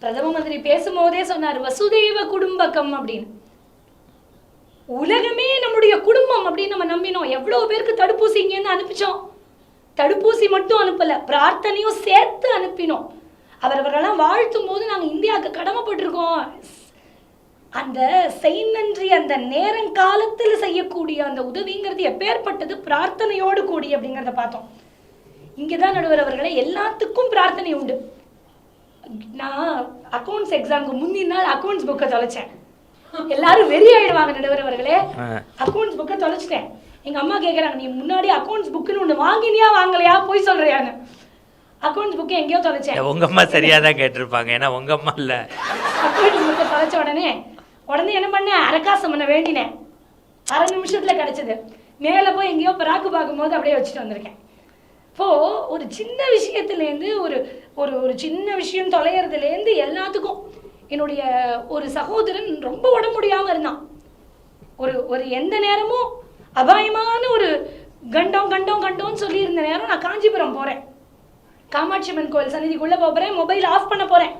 பிரதம மந்திரி பேசும்போதே சொன்னார் வசுதேவ குடும்பக்கம் அப்படின்னு. உலகமே நம்முடைய குடும்பம் அப்படின்னு நம்ம நம்பினோம். எவ்வளவு பேருக்கு தடுப்பூசி இங்கேருந்து அனுப்பிச்சோம். தடுப்பூசி மட்டும் அனுப்பல பிரார்த்தனையும் சேர்த்து அனுப்பினோம். அவரவரெல்லாம் வாழ்த்தும் போது நாங்கள் இந்தியாவுக்கு கடமைப்பட்டிருக்கோம். அந்த செய் நன்றி அந்த நேரங்காலத்தில் செய்யக்கூடிய அந்த உதவிங்கிறது எப்பேற்பட்டது? பிரார்த்தனையோடு கூடி அப்படிங்கிறத பார்த்தோம். இங்கே தான் நடுவர் அவர்களை எல்லாத்துக்கும் பிரார்த்தனை உண்டு. நான் அக்கௌண்ட்ஸ் எக்ஸாமுக்கு முந்தின நாள் அக்கௌண்ட்ஸ் புக்கை தொலைச்சேன். எல்லாரும் வெறி ஆயிடுவாங்க நடுவர் அவர்களே. அக்கௌண்ட்ஸ் புக்கை தொலைச்சிட்டேன். எங்க அம்மா கேக்குறாங்க நீ முன்னாடி அக்கௌண்ட்ஸ் புக்குன்னு ஒன்று வாங்கினியா வாங்கலையா? போய் சொல்றியான்னு. அக்கௌண்ட்ஸ் புக்கை எங்கேயோ தொலைச்சேன். உங்க அம்மா சரியா தான் கேட்டிருப்பாங்க ஏன்னா உங்க அம்மா இல்ல. அக்கௌண்ட்ஸ் புக்கை தொலைச்ச உடனே உடனே என்ன பண்ணேன்? அரக்காசம் பண்ண வேண்டினேன். அரை நிமிஷத்துல கிடைச்சது. மேலே போய் எங்கேயோ பிராக்கு பார்க்கும்போது அப்படியே வச்சுட்டு வந்திருக்கேன். ஒரு சின்ன விஷயத்துலேருந்து ஒரு ஒரு ஒரு சின்ன விஷயம் தொலைகிறதுலேருந்து எல்லாத்துக்கும் என்னுடைய ஒரு சகோதரன் ரொம்ப உடம்பு முடியாமல் இருந்தான். ஒரு ஒரு எந்த நேரமும் அபாயமான ஒரு கண்டம் கண்டம் கண்டோம்னு சொல்லியிருந்த நேரம் நான் காஞ்சிபுரம் போகிறேன் காமாட்சி அம்மன் கோயில் சன்னிதிக்குள்ளே போகிறேன் மொபைல் ஆஃப் பண்ண போகிறேன்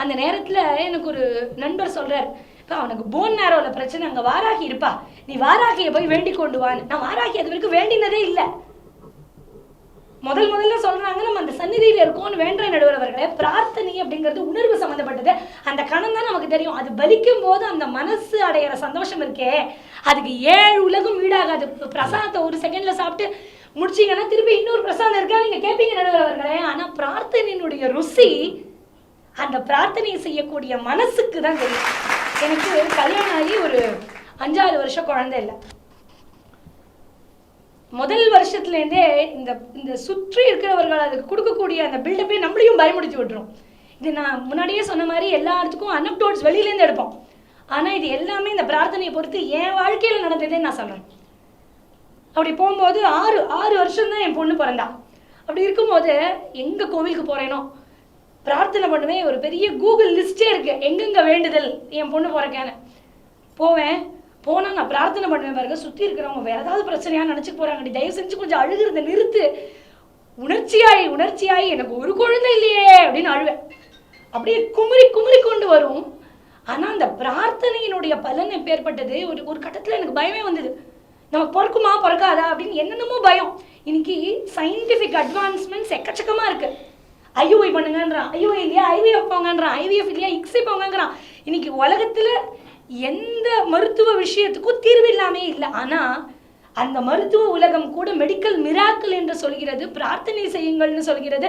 அந்த நேரத்தில் எனக்கு ஒரு நண்பர் சொல்கிறார் இப்போ அவனுக்கு போன் நேரோவில் பிரச்சனை அங்கே வாராகி இருப்பா. நீ வாராகியை போய் வேண்டி கொண்டு வான்னு நான் வாராகி அது வரைக்கும் வேண்டினதே இல்லை. முதல் முதல்ல சொல்றாங்க நம்ம அந்த சந்நிதியில் இருக்கோம்னு வேண்ட நடுவர் அவர்களே பிரார்த்தனை அப்படிங்கிறது உணர்வு சம்மந்தப்பட்டது அந்த கணம் தான் நமக்கு தெரியும். அது பலிக்கும் போது அந்த மனசு அடையிற சந்தோஷம் இருக்கே. அதுக்கு ஏழு உலகம் வீடாகாது. பிரசாதத்தை ஒரு செகண்ட்ல சாப்பிட்டு முடிச்சீங்கன்னா திருப்பி இன்னொரு பிரசாதம் இருக்கா? நீங்க கேட்பீங்க நடுவர் அவர்களே ஆனா பிரார்த்தனையினுடைய ருசி அந்த பிரார்த்தனை செய்யக்கூடிய மனசுக்கு தான் தெரியும். எனக்கு கல்யாணம் ஆகி ஒரு அஞ்சாறு வருஷம் குழந்தை இல்லை. முதல் வருஷத்துலேருந்தே இந்த இந்த சுற்றி இருக்கிறவர்கள் அதுக்கு கொடுக்கக்கூடிய அந்த பில்டப்பே நம்மளையும் பயமுடிச்சு விட்டுரும். இது நான் முன்னாடியே சொன்ன மாதிரி எல்லாத்துக்கும் அனப்டோட்ஸ் வெளியிலேருந்து எடுப்போம். ஆனால் இது எல்லாமே இந்த பிரார்த்தனையை பொறுத்து என் வாழ்க்கையில் நடந்ததே நான் சொல்கிறேன் அப்படி போகும்போது ஆறு ஆறு வருஷம் தான் என் பொண்ணு பிறந்தா. அப்படி இருக்கும்போது எங்கே கோவிலுக்கு போகிறேனோ பிரார்த்தனை பண்ணுவேன். ஒரு பெரிய கூகுள் லிஸ்டே இருக்குது எங்கெங்கே வேண்டுதல் என் பொண்ணு பிறக்கேன்னு போவேன். போனால் நான் பிரார்த்தனை பண்ணுவேன் பாருங்க சுற்றி இருக்கிறவங்க வேற ஏதாவது பிரச்சனையாக நினச்சி போகிறாங்க தயவு செஞ்சு கொஞ்சம் அழுகிறத நிறுத்து. உணர்ச்சியாய் உணர்ச்சியாய் எனக்கு ஒரு குழந்தை இல்லையே அப்படின்னு அழுவேன். அப்படியே குமுறி குமுறி கொண்டு வரும். ஆனால் அந்த பிரார்த்தனையினுடைய பலன் எப்பேற்பட்டது ஒரு ஒரு கட்டத்தில் எனக்கு பயமே வந்தது. நம்ம பிறக்குமா பிறக்காதா அப்படின்னு என்னென்னமோ பயம். இன்னைக்கு சயின்டிஃபிக் அட்வான்ஸ்மெண்ட்ஸ் எக்கச்சக்கமாக இருக்கு. ஐயூஐ பண்ணுங்கன்றான். ஐயூஐ இல்லையா? ஐவிஎஃப் போங்கன்றான். ஐவிஎஃப் இல்லையா? இக்ஸி போங்கன்றான். இன்னைக்கு உலகத்தில் எந்த மருத்துவ விஷயத்துக்கும் தீர்வு இல்லாமே இல்லை. ஆனால் அந்த மருத்துவ உலகம் கூட மெடிக்கல் மிராக்கள் என்று சொல்கிறது பிரார்த்தனை செய்யுங்கள்னு சொல்கிறது